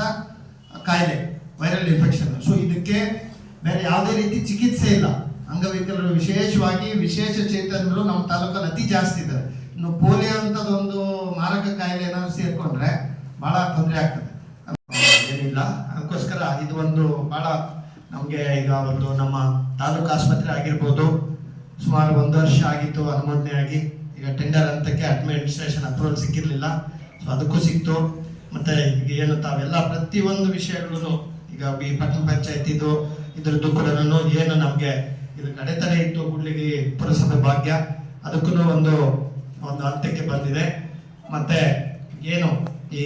ಕಾಯಿಲೆ ವೈರಲ್ ಇನ್ಫೆಕ್ಷನ್ ಸೊ ಇದಕ್ಕೆ ಬೇರೆ ಯಾವುದೇ ರೀತಿ ಚಿಕಿತ್ಸೆ ಇಲ್ಲ. ಅಂಗವಿಕಲರು ವಿಶೇಷವಾಗಿ ವಿಶೇಷ ಚೇತನರು ನಮ್ಮ ತಾಲೂಕಲ್ಲಿ ಅತಿ ಜಾಸ್ತಿ ಇದ್ದಾರೆ. ಇನ್ನು ಪೋಲಿಯೋ ಅಂತದೊಂದು ಮಾರಕ ಕಾಯಿಲೆ ಏನಾದ್ರು ಸೇರ್ಕೊಂಡ್ರೆ ಬಹಳ ತೊಂದರೆ ಆಗ್ತದೆ. ಏನಿಲ್ಲ. ಅದಕ್ಕೋಸ್ಕರ ಇದು ಒಂದು ಬಹಳ ನಮಗೆ ಈಗ ಒಂದು ನಮ್ಮ ತಾಲೂಕು ಆಸ್ಪತ್ರೆ ಆಗಿರ್ಬೋದು. ಸುಮಾರು ಒಂದು ವರ್ಷ ಆಗಿತ್ತು ಅನುಮೋದನೆ ಆಗಿ. ಈಗ ಟೆಂಡರ್ ಹಂತಕ್ಕೆ ಅಡ್ಮಿನಿಸ್ಟ್ರೇಷನ್ ಅಪ್ರೂವಲ್ ಸಿಕ್ಕಿರಲಿಲ್ಲ. ಸೊ ಅದಕ್ಕೂ ಸಿಕ್ತು. ಮತ್ತೆ ಈಗ ಏನು ತಾವೆಲ್ಲ ಪ್ರತಿಯೊಂದು ವಿಷಯಗಳೂ ಈಗ ಈ ಪಟ್ಟಣ ಪಂಚಾಯತಿದು ಇದ್ರದ್ದು ಕೂಡ ಏನು ನಮಗೆ ಇದು ನಡೆತಾನೆ ಇತ್ತು ಕೂಡ್ಲಿಗಿ ಪುರಸಭೆ ಭಾಗ್ಯ. ಅದಕ್ಕೂ ಒಂದು ಒಂದು ಹಂತಕ್ಕೆ ಬಂದಿದೆ. ಮತ್ತೆ ಏನು ಈ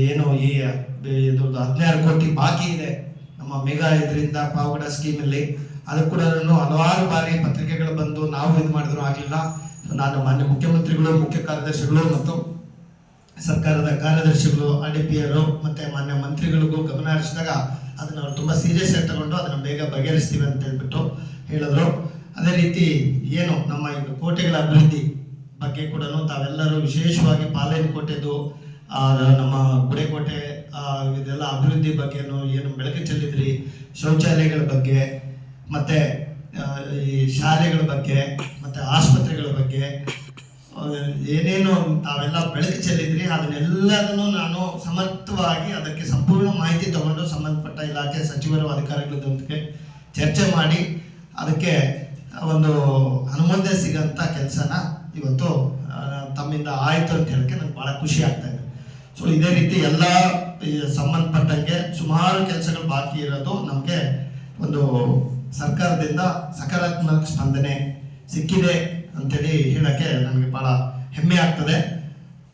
ಏನು ಈ ಇದು ಹದಿನಾರು ಕೋಟಿ ಬಾಕಿ ಇದೆ ನಮ್ಮ ಮೆಗಾ ಇದರಿಂದ ಪಾವಗಡ ಸ್ಕೀಮಲ್ಲಿ. ಅದು ಕೂಡ ಹಲವಾರು ಬಾರಿ ಪತ್ರಿಕೆಗಳು ಬಂದು ನಾವು ಇದು ಮಾಡಿದ್ರು ಆಗಲಿಲ್ಲ. ನಾನು ಮಾನ್ಯ ಮುಖ್ಯಮಂತ್ರಿಗಳು ಮುಖ್ಯ ಕಾರ್ಯದರ್ಶಿಗಳು ಮತ್ತು ಸರ್ಕಾರದ ಕಾರ್ಯದರ್ಶಿಗಳು ಆರ್ ಡಿ ಪಿ ಅವರು ಮತ್ತೆ ಮಾನ್ಯ ಮಂತ್ರಿಗಳಿಗೂ ಗಮನ ಹರಿಸಿದಾಗ ಅದನ್ನ ಅವ್ರು ತುಂಬಾ ಸೀರಿಯಸ್ ಆಗಿ ತಗೊಂಡು ಅದನ್ನ ಬೇಗ ಬಗೆಹರಿಸ್ತೀವಿ ಅಂತ ಹೇಳ್ಬಿಟ್ಟು ಹೇಳಿದ್ರು. ಅದೇ ರೀತಿ ಏನು ನಮ್ಮ ಈಗ ಕೋಟೆಗಳ ಅಭಿವೃದ್ಧಿ ಬಗ್ಗೆ ಕೂಡ ತಾವೆಲ್ಲರೂ ವಿಶೇಷವಾಗಿ ಪಾಲೇನ್ ಕೋಟೆದು ಆ, ನಮ್ಮ ಗುಡೆಕೋಟೆ ಇದೆಲ್ಲ ಅಭಿವೃದ್ಧಿ ಬಗ್ಗೆ ಏನು ಬೆಳಕು ಚೆಲ್ಲಿದ್ರಿ? ಶೌಚಾಲಯಗಳ ಬಗ್ಗೆ, ಮತ್ತೆ ಈ ಶಾಲೆಗಳ ಬಗ್ಗೆ, ಮತ್ತೆ ಆಸ್ಪತ್ರೆಗಳ ಬಗ್ಗೆ ಏನೇನು ತಾವೆಲ್ಲ ಬೆಳಕು ಚೆಲ್ಲಿದ್ರಿ? ಅದನ್ನೆಲ್ಲದನ್ನು ನಾನು ಸಮರ್ಥವಾಗಿ ಅದಕ್ಕೆ ಸಂಪೂರ್ಣ ಮಾಹಿತಿ ತಗೊಂಡು ಸಂಬಂಧಪಟ್ಟ ಇಲಾಖೆ ಸಚಿವರು ಅಧಿಕಾರಿಗಳೊಂದಿಗೆ ಚರ್ಚೆ ಮಾಡಿ ಅದಕ್ಕೆ ಒಂದು ಅನುಮೋದನೆ ಸಿಗಂತ ಕೆಲಸನ ಇವತ್ತು ತಮ್ಮಿಂದ ಆಯಿತು ಅಂತ ಹೇಳಕ್ಕೆ ನನಗೆ ಭಾಳ ಖುಷಿ ಆಗ್ತಾ ಇದೆ. ಸೊ ಇದೇ ರೀತಿ ಎಲ್ಲ ಸಂಬಂಧಪಟ್ಟಂಗೆ ಸುಮಾರು ಕೆಲಸಗಳು ಬಾಕಿ ಇರೋದು ನಮಗೆ ಒಂದು ಸರ್ಕಾರದಿಂದ ಸಕಾರಾತ್ಮಕ ಸ್ಪಂದನೆ ಸಿಕ್ಕಿದೆ ಅಂತೇಳಿ ಹೇಳಕ್ಕೆ ನನಗೆ ಭಾಳ ಹೆಮ್ಮೆ ಆಗ್ತದೆ.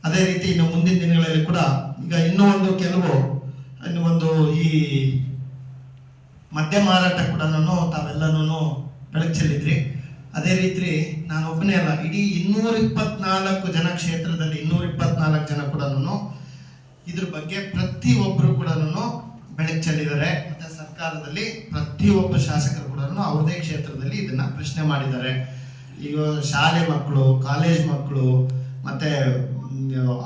ಅದೇ ರೀತಿ ಇನ್ನು ಮುಂದಿನ ದಿನಗಳಲ್ಲಿ ಕೂಡ ಈಗ ಇನ್ನೂ ಒಂದು ಕೆಲವು, ಇನ್ನು ಒಂದು ಈ ಮದ್ಯ ಮಾರಾಟ ಕೂಡ ನಾನು ತಾವೆಲ್ಲನೂ ಬೆಳಕು ಚೆಲ್ಲಿದ್ರಿ ಅದೇ ರೀತಿ ನಾನು ಒಬ್ಬನೇ ಅಲ್ಲ, ಇಡೀ ಇನ್ನೂರ ಇಪ್ಪತ್ನಾಲ್ಕು ಜನ ಕ್ಷೇತ್ರದಲ್ಲಿ ಇನ್ನೂರ ಇಪ್ಪತ್ನಾಲ್ಕು ಜನ ಕೂಡ ಇದ್ರ ಬಗ್ಗೆ ಪ್ರತಿ ಒಬ್ಬರು ಕೂಡ ಬೆಳಕು ಚೆಲ್ಲಿದ್ದಾರೆ ಮತ್ತೆ ಸರ್ಕಾರದಲ್ಲಿ ಪ್ರತಿಯೊಬ್ಬ ಶಾಸಕರು ಕೂಡ ಅವ್ರದೇ ಕ್ಷೇತ್ರದಲ್ಲಿ ಇದನ್ನ ಪ್ರಶ್ನೆ ಮಾಡಿದ್ದಾರೆ. ಈಗ ಶಾಲೆ ಮಕ್ಕಳು, ಕಾಲೇಜ್ ಮಕ್ಕಳು, ಮತ್ತೆ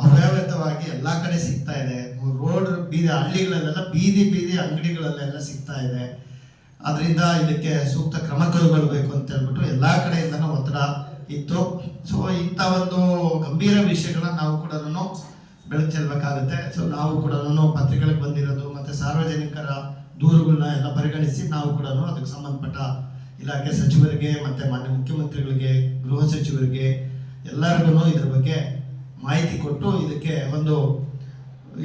ಅವ್ಯವಹಿತವಾಗಿ ಎಲ್ಲಾ ಕಡೆ ಸಿಗ್ತಾ ಇದೆ. ರೋಡ್ ಬೀದಿ, ಹಳ್ಳಿಗಳಲ್ಲೆಲ್ಲ ಬೀದಿ ಬೀದಿ ಅಂಗಡಿಗಳಲ್ಲೆಲ್ಲ ಸಿಗ್ತಾ ಇದೆ. ಅದರಿಂದ ಇದಕ್ಕೆ ಸೂಕ್ತ ಕ್ರಮ ಕೈಗೊಳ್ಳಬೇಕು ಅಂತ ಹೇಳ್ಬಿಟ್ಟು ಎಲ್ಲಾ ಕಡೆಯಿಂದನೂ ಒತ್ತಡ ಇತ್ತು. ಸೊ ಇಂಥ ಒಂದು ಗಂಭೀರ ವಿಷಯಗಳನ್ನ ನಾವು ಕೂಡ ಬೆಳಕು ಚೆಲ್ಲಬೇಕಾಗುತ್ತೆ ಸೊ ನಾವು ಕೂಡ ಪತ್ರಿಕೆಗಳಿಗೆ ಬಂದಿರೋದು, ಮತ್ತೆ ಸಾರ್ವಜನಿಕರ ದೂರುಗಳನ್ನ ಎಲ್ಲ ಪರಿಗಣಿಸಿ ನಾವು ಕೂಡ ಅದಕ್ಕೆ ಸಂಬಂಧಪಟ್ಟ ಇಲಾಖೆ ಸಚಿವರಿಗೆ, ಮತ್ತೆ ಮಾನ್ಯ ಮುಖ್ಯಮಂತ್ರಿಗಳಿಗೆ, ಗೃಹ ಸಚಿವರಿಗೆ ಎಲ್ಲರಿಗೂ ಇದ್ರ ಬಗ್ಗೆ ಮಾಹಿತಿ ಕೊಟ್ಟು ಇದಕ್ಕೆ ಒಂದು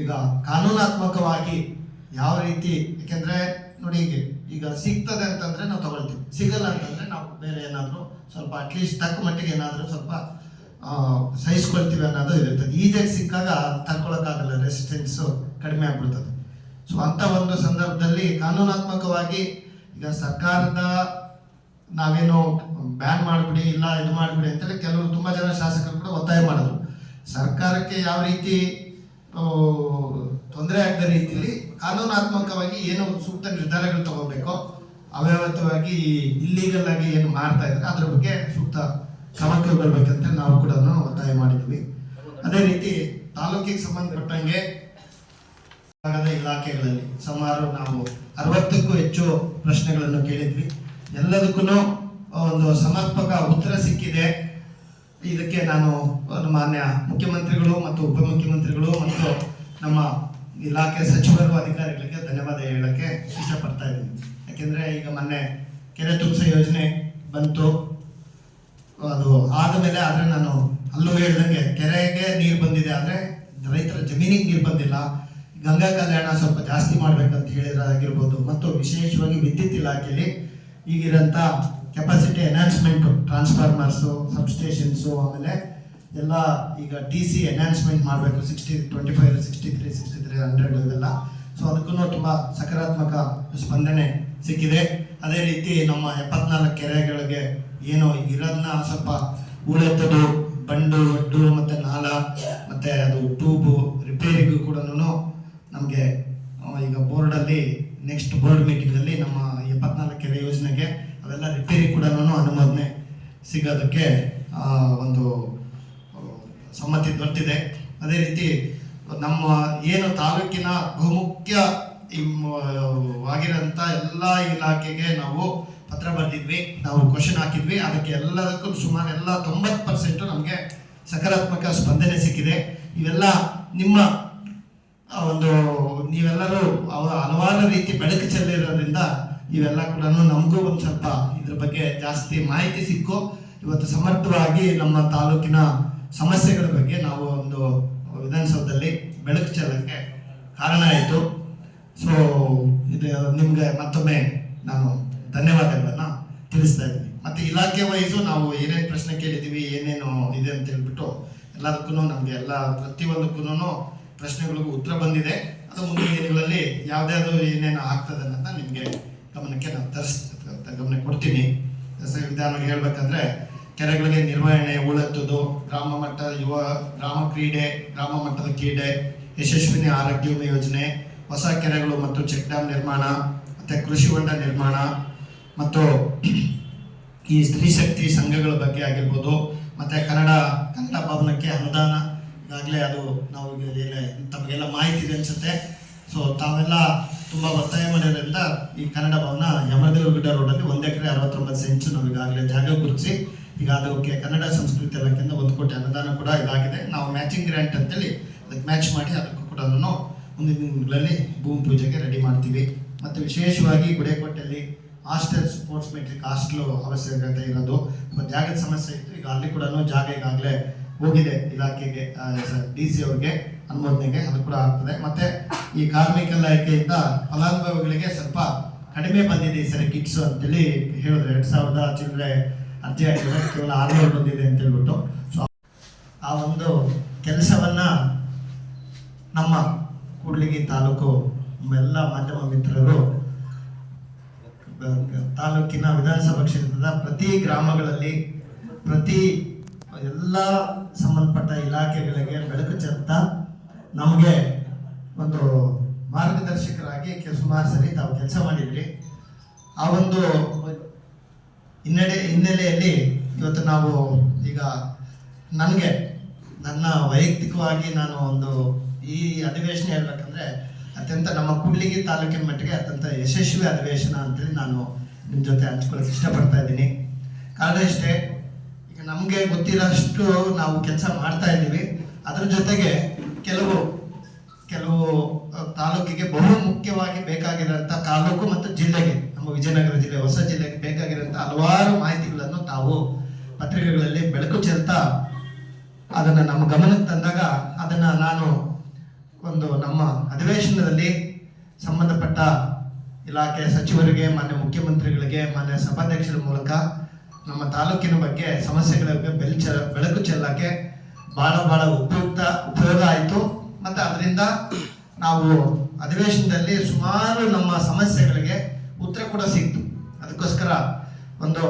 ಈಗ ಕಾನೂನಾತ್ಮಕವಾಗಿ ಯಾವ ರೀತಿ, ಯಾಕೆಂದ್ರೆ ನೋಡಿ ಈಗ ಈಗ ಸಿಗ್ತದೆ ಅಂತಂದ್ರೆ ನಾವು ತಗೊಳ್ತೀವಿ. ಸಿಗಲ್ಲ ಅಂತಂದ್ರೆ ನಾವು ಬೇರೆ ಏನಾದರೂ ಸ್ವಲ್ಪ ಅಟ್ಲೀಸ್ಟ್ ತಕ್ಕ ಮಟ್ಟಿಗೆ ಏನಾದರೂ ಸ್ವಲ್ಪ ಸಹಿಸ್ಕೊಳ್ತೀವಿ ಅನ್ನೋದು ಇರುತ್ತೆ. ಈಜಾಗಿ ಸಿಕ್ಕಾಗ ತಡ್ಕೊಳಕ್ಕಾಗಲ್ಲ ರೆಸಿಸ್ಟೆನ್ಸ್ ಕಡಿಮೆ ಆಗ್ಬಿಡ್ತದೆ. ಸೊ ಅಂತ ಒಂದು ಸಂದರ್ಭದಲ್ಲಿ ಕಾನೂನಾತ್ಮಕವಾಗಿ ಈಗ ಸರ್ಕಾರದ ನಾವೇನು ಬ್ಯಾನ್ ಮಾಡಿಬಿಡಿ, ಇಲ್ಲ ಇದು ಮಾಡಿಬಿಡಿ ಅಂತೇಳಿ ಕೆಲವರು ತುಂಬ ಜನ ಶಾಸಕರು ಕೂಡ ಒತ್ತಾಯ ಮಾಡಿದ್ರು. ಸರ್ಕಾರಕ್ಕೆ ಯಾವ ರೀತಿ ತೊಂದರೆ ಆಗದ ರೀತಿಯಲ್ಲಿ ಕಾನೂನಾತ್ಮಕವಾಗಿ ಏನು ಸೂಕ್ತ ನಿರ್ಧಾರಗಳು ತಗೋಬೇಕೋ ಅವ್ಯವಹಿತವಾಗಿ ಇಲ್ಲೀಗಲ್ ಆಗಿ ಏನು ಮಾಡ್ತಾ ಇದ್ದಾರೆ, ಅದ್ರ ಬಗ್ಗೆ ಸೂಕ್ತ ಕ್ರಮ ಬರ್ಬೇಕಂತ ನಾವು ಕೂಡ ಒತ್ತಾಯ ಮಾಡಿದ್ವಿ. ಅದೇ ರೀತಿ ತಾಲೂಕಿಗೆ ಸಂಬಂಧಪಟ್ಟಂಗೆ ಇಲಾಖೆಗಳಲ್ಲಿ ಸುಮಾರು ನಾವು ಅರವತ್ತಕ್ಕೂ ಹೆಚ್ಚು ಪ್ರಶ್ನೆಗಳನ್ನು ಕೇಳಿದ್ವಿ. ಎಲ್ಲದಕ್ಕೂ ಒಂದು ಸಮರ್ಪಕ ಉತ್ತರ ಸಿಕ್ಕಿದೆ. ಇದಕ್ಕೆ ನಾನು ಮಾನ್ಯ ಮುಖ್ಯಮಂತ್ರಿಗಳು ಮತ್ತು ಉಪಮುಖ್ಯಮಂತ್ರಿಗಳು ಮತ್ತು ನಮ್ಮ ಇಲಾಖೆ ಸಚಿವರು ಅಧಿಕಾರಿಗಳಿಗೆ ಧನ್ಯವಾದ ಹೇಳಕ್ಕೆ ಇಷ್ಟಪಡ್ತಾ ಇದ್ದೀನಿ. ಯಾಕೆಂದರೆ ಈಗ ಮೊನ್ನೆ ಕೆರೆ ಯೋಜನೆ ಬಂತು. ಅದು ಆದಮೇಲೆ ಆದ್ರೆ ನಾನು ಅಲ್ಲೂ ಹೇಳ್ದಂಗೆ ಕೆರೆಗೆ ನೀರು ಬಂದಿದೆ ಆದ್ರೆ ರೈತರ ಜಮೀನಿಗೆ ನೀರು ಬಂದಿಲ್ಲ. ಗಂಗಾ ಕಲ್ಯಾಣ ಸ್ವಲ್ಪ ಜಾಸ್ತಿ ಮಾಡ್ಬೇಕಂತ ಹೇಳಿರಾಗಿರ್ಬೋದು ಮತ್ತು ವಿಶೇಷವಾಗಿ ವಿದ್ಯುತ್ ಇಲಾಖೆಯಲ್ಲಿ ಈಗಿರೋಂಥ ಕೆಪಾಸಿಟಿ ಎನ್ಹಾನ್ಸ್ಮೆಂಟ್ ಟ್ರಾನ್ಸ್ಫಾರ್ಮರ್ಸು ಸಬ್ಸ್ಟೇಷನ್ಸು ಆಮೇಲೆ ಎಲ್ಲ ಈಗ ಡಿ ಸಿ ಎನ್ಹಾನ್ಸ್ಮೆಂಟ್ ಮಾಡಬೇಕು. Sixty twenty five sixty three sixty three hundred ಇವೆಲ್ಲ. ಸೊ ಅದಕ್ಕೂ ತುಂಬ ಸಕಾರಾತ್ಮಕ ಸ್ಪಂದನೆ ಸಿಕ್ಕಿದೆ. ಅದೇ ರೀತಿ ನಮ್ಮ ಎಪ್ಪತ್ನಾಲ್ಕು ಕೆರೆಗಳಿಗೆ ಏನು ಇರೋದನ್ನ ಸ್ವಲ್ಪ ಉಳೆತದು ಬಂಡು ಒಡ್ಡು ಮತ್ತೆ ನಾಲ ಮತ್ತೆ ಅದು ಟ್ಯೂಬು ರಿಪೇರಿಗೂ ಕೂಡ ನಮಗೆ ಈಗ ಬೋರ್ಡಲ್ಲಿ, ನೆಕ್ಸ್ಟ್ ಬೋರ್ಡ್ ಮೀಟಿಂಗಲ್ಲಿ ನಮ್ಮ ಎಪ್ಪತ್ನಾಲ್ಕು ಕೆರೆ ಯೋಜನೆಗೆ ಅವೆಲ್ಲ ರಿಪೇರಿ ಕೂಡ ಅನುಮೋದನೆ ಸಿಗೋದಕ್ಕೆ ಒಂದು ಸಮ್ಮತಿ ದೊರೆತಿದೆ. ಅದೇ ರೀತಿ ನಮ್ಮ ಏನು ತಾಲೂಕಿನ ಬಹುಮುಖ್ಯ ವಾಗಿರೋಂಥ ಎಲ್ಲ ಇಲಾಖೆಗೆ ನಾವು ಪತ್ರ ಬರೆದಿದ್ವಿ. ನಾವು ಕ್ವಶನ್ ಹಾಕಿದ್ವಿ. ಅದಕ್ಕೆ ಎಲ್ಲದಕ್ಕೂ ಸುಮಾರು ಎಲ್ಲ ತೊಂಬತ್ತು ಪರ್ಸೆಂಟು ನಮಗೆ ಸಕಾರಾತ್ಮಕ ಸ್ಪಂದನೆ ಸಿಕ್ಕಿದೆ. ಇವೆಲ್ಲ ನಿಮ್ಮ ಒಂದು ನೀವೆಲ್ಲರೂ ಹಲವಾರು ರೀತಿ ಬೆಳಕು ಚೆಲ್ಲಿರೋದ್ರಿಂದ ಇವೆಲ್ಲ ಕೂಡ ನಮಗೂ ಒಂದು ಸ್ವಲ್ಪ ಇದ್ರ ಬಗ್ಗೆ ಜಾಸ್ತಿ ಮಾಹಿತಿ ಸಿಕ್ಕು. ಇವತ್ತು ಸಮರ್ಥವಾಗಿ ನಮ್ಮ ತಾಲೂಕಿನ ಸಮಸ್ಯೆಗಳ ಬಗ್ಗೆ ನಾವು ಒಂದು ವಿಧಾನಸೌಧದಲ್ಲಿ ಬೆಳಕು ಚೆಲ್ಲಕ್ಕೆ ಕಾರಣ ಆಯಿತು. ಸೊ ಇದು ನಿಮಗೆ ಮತ್ತೊಮ್ಮೆ ನಾನು ಧನ್ಯವಾದಗಳನ್ನ ತಿಳಿಸ್ತಾ ಇದ್ದೀನಿ. ಮತ್ತೆ ಇಲಾಖೆ ವೈಸು ನಾವು ಏನೇನು ಪ್ರಶ್ನೆ ಕೇಳಿದ್ದೀವಿ, ಏನೇನು ಇದೆ ಅಂತ ಹೇಳ್ಬಿಟ್ಟು ಎಲ್ಲದಕ್ಕೂ ನಮಗೆ ಎಲ್ಲ ಪ್ರತಿಯೊಂದಕ್ಕೂ ಪ್ರಶ್ನೆಗಳಿಗೂ ಉತ್ತರ ಬಂದಿದೆ. ಅದು ಮುಂದಿನ ದಿನಗಳಲ್ಲಿ ಯಾವುದ್ಯಾವುದು ಏನೇನು ಆಗ್ತದೆ ಅಂತ ನಿಮಗೆ ಗಮನಕ್ಕೆ ನಾನು ತರಿಸ್, ಗಮನ ಕೊಡ್ತೀನಿ. ವಿಧಾನವಾಗಿ ಹೇಳ್ಬೇಕಂದ್ರೆ ಕೆರೆಗಳಿಗೆ ನಿರ್ವಹಣೆ, ಉಳತ್ತದು, ಗ್ರಾಮ ಮಟ್ಟದ ಯುವ, ಗ್ರಾಮ ಕ್ರೀಡೆ, ಗ್ರಾಮ ಮಟ್ಟದ ಕ್ರೀಡೆ, ಯಶಸ್ವಿನಿ ಆರೋಗ್ಯ ವಿಮೆ ಯೋಜನೆ ಹೊಸ ಕೆರೆಗಳು ಮತ್ತು ಚೆಕ್ ಡ್ಯಾಮ್ ನಿರ್ಮಾಣ, ಮತ್ತೆ ಕೃಷಿ ಹೊಂಡ ನಿರ್ಮಾಣ, ಮತ್ತು ಈ ಸ್ತ್ರೀ ಶಕ್ತಿ ಸಂಘಗಳ ಬಗ್ಗೆ ಆಗಿರ್ಬೋದು, ಮತ್ತೆ ಕನ್ನಡ ಕನ್ನಡ ಭವನಕ್ಕೆ ಅನುದಾನ, ಈಗಾಗಲೇ ಅದು ನಾವು ತಮಗೆಲ್ಲ ಮಾಹಿತಿ ಇದೆ ಅನ್ಸುತ್ತೆ. ಸೊ ತಾವೆಲ್ಲ ತುಂಬ ಒತ್ತಾಯ ಮಾಡಿರೋದ್ರಿಂದ ಈ ಕನ್ನಡ ಭವನ ಯಮದೇವಗುಡ್ಡ ರೋಡಲ್ಲಿ ಒಂದು ಎಕರೆ ಅರವತ್ತೊಂಬತ್ತು ಸೆಂಚು ನಾವು ಈಗಾಗಲೇ ಜಾಗ ಗುರುತಿಸಿ, ಈಗ ಅದಕ್ಕೆ ಕನ್ನಡ ಸಂಸ್ಕೃತಿ ಇಲಾಖೆಯಿಂದ ಒಂದು ಕೋಟಿ ಅನುದಾನ ಕೂಡ ಇದಾಗಿದೆ. ನಾವು ಮ್ಯಾಚಿಂಗ್ ಗ್ರ್ಯಾಂಟ್ ಅಂತೇಳಿ ಅದಕ್ಕೆ ಮ್ಯಾಚ್ ಮಾಡಿ ಅದಕ್ಕೂ ಕೂಡ ಮುಂದಿನ ದಿನಗಳಲ್ಲಿ ಭೂಮಿ ಪೂಜೆಗೆ ರೆಡಿ ಮಾಡ್ತೀವಿ. ಮತ್ತು ವಿಶೇಷವಾಗಿ ಗುಡೇಕೋಟೆಯಲ್ಲಿ ಹಾಸ್ಟೆಲ್ ಸ್ಪೋರ್ಟ್ಸ್ ಮೆಟ್ರಿಕ್ ಹಾಸ್ಟೆಲ್ ಅವಶ್ಯಕತೆ ಇರೋದು. ಮತ್ತು ಜಾಗದ ಸಮಸ್ಯೆ ಇತ್ತು, ಈಗ ಅಲ್ಲಿ ಕೂಡ ಜಾಗ ಈಗಾಗಲೇ ಹೋಗಿದೆ ಇಲಾಖೆಗೆ ಡಿ ಸಿ ಅವ್ರಿಗೆ ಅನುಮೋದನೆಗೆ, ಅದು ಕೂಡ ಆಗ್ತದೆ. ಮತ್ತು ಈ ಕಾರ್ಮಿಕ ಇಲಾಖೆಯಿಂದ ಫಲಾನುಭವಿಗಳಿಗೆ ಸ್ವಲ್ಪ ಕಡಿಮೆ ಬಂದಿದೆ ಈ ಸರಿ ಕಿಟ್ಸ್ ಅಂತೇಳಿ ಹೇಳಿದ್ರು. ಎರಡು ಸಾವಿರದ ಚಿಲ್ಲರೆ ಅರ್ಜಿ ಹಾಕಿದ್ರೆ. ಕೇವಲ ಆರ್ನೂರು ಬಂದಿದೆ ಅಂತ ಹೇಳ್ಬಿಟ್ಟು. ಸೊ ಆ ಒಂದು ಕೆಲಸವನ್ನು ನಮ್ಮ ಕೂಡ್ಲಿಗಿ ತಾಲೂಕು ಎಲ್ಲ ಮಾಧ್ಯಮ ಮಿತ್ರರು ತಾಲೂಕಿನ ವಿಧಾನಸಭಾ ಕ್ಷೇತ್ರದ ಪ್ರತಿ ಗ್ರಾಮಗಳಲ್ಲಿ ಪ್ರತಿ ಎಲ್ಲ ಸಂಬಂಧಪಟ್ಟ ಇಲಾಖೆಗಳಿಗೆ ಬೆಳಕು ಚೆತ್ತ ನಮಗೆ ಒಂದು ಮಾರ್ಗದರ್ಶಕರಾಗಿ ಸುಮಾರು ಸರಿ ತಾವು ಕೆಲಸ ಮಾಡಿದ್ರಿ. ಆ ಒಂದು ಹಿನ್ನಡೆ, ಹಿನ್ನೆಲೆಯಲ್ಲಿ ಇವತ್ತು ನಾವು ಈಗ ನನಗೆ, ನನ್ನ ವೈಯಕ್ತಿಕವಾಗಿ ನಾನು ಒಂದು ಈ ಅಧಿವೇಶನ ಹೇಳ್ಬೇಕಂದ್ರೆ ಅತ್ಯಂತ ನಮ್ಮ ಕೂಡ್ಲಿಗಿ ತಾಲೂಕಿನ ಮಟ್ಟಿಗೆ ಅತ್ಯಂತ ಯಶಸ್ವಿ ಅಧಿವೇಶನ ಅಂತೇಳಿ ನಾನು ನಿಮ್ಮ ಜೊತೆ ಹಂಚ್ಕೊಳ್ಳೋಕೆ ಇಷ್ಟಪಡ್ತಾ ಇದ್ದೀನಿ. ಕಾರಣ ಇಷ್ಟೇ, ಈಗ ನಮಗೆ ಗೊತ್ತಿರೋಷ್ಟು ನಾವು ಕೆಲಸ ಮಾಡ್ತಾ ಇದ್ದೀವಿ. ಅದರ ಜೊತೆಗೆ ಕೆಲವು ಕೆಲವು ತಾಲೂಕಿಗೆ ಬಹು ಮುಖ್ಯವಾಗಿ ಬೇಕಾಗಿರೋಂಥ ತಾಲೂಕು ಮತ್ತು ಜಿಲ್ಲೆಗೆ, ನಮ್ಮ ವಿಜಯನಗರ ಜಿಲ್ಲೆ, ಹೊಸ ಜಿಲ್ಲೆಗೆ ಬೇಕಾಗಿರೋಂಥ ಹಲವಾರು ಮಾಹಿತಿಗಳನ್ನು ತಾವು ಪತ್ರಿಕೆಗಳಲ್ಲಿ ಬೆಳಕು ಚೆಲ್ತಾ ಅದನ್ನು ನಮ್ಮ ಗಮನಕ್ಕೆ ತಂದಾಗ ಅದನ್ನ ನಾನು ಒಂದು ನಮ್ಮ ಅಧಿವೇಶನದಲ್ಲಿ ಸಂಬಂಧಪಟ್ಟ ಇಲಾಖೆ ಸಚಿವರಿಗೆ, ಮಾನ್ಯ ಮುಖ್ಯಮಂತ್ರಿಗಳಿಗೆ, ಮಾನ್ಯ ಸಭಾಧ್ಯಕ್ಷರ ಮೂಲಕ ನಮ್ಮ ತಾಲೂಕಿನ ಬಗ್ಗೆ ಸಮಸ್ಯೆಗಳ ಬಗ್ಗೆ ಬೆಲ್ ಚೆಲ್ಲ ಬೆಳಕು ಚೆಲ್ಲಕ್ಕೆ ಬಹಳ ಬಹಳ ಉಪಯುಕ್ತ, ಉಪಯೋಗ ಆಯಿತು. ಮತ್ತು ಅದರಿಂದ ನಾವು ಅಧಿವೇಶನದಲ್ಲಿ ಸುಮಾರು ನಮ್ಮ ಸಮಸ್ಯೆಗಳಿಗೆ ಉತ್ತರ ಕೂಡ ಸಿಕ್ತು. ಅದಕ್ಕೋಸ್ಕರ ಒಂದು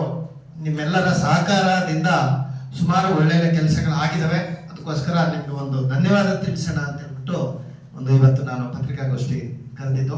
ನಿಮ್ಮೆಲ್ಲರ ಸಹಕಾರದಿಂದ ಸುಮಾರು ಒಳ್ಳೊಳ್ಳೆ ಕೆಲಸಗಳಾಗಿದ್ದಾವೆ ಅದಕ್ಕೋಸ್ಕರ ನಿಮ್ಗೆ ಒಂದು ಧನ್ಯವಾದ ತಿಳಿಸೋಣ ಅಂತ ಒಂದು ಇವತ್ತು ನಾನು ಪತ್ರಿಕಾಗೋಷ್ಠಿ ಕರೆದಿದ್ದು.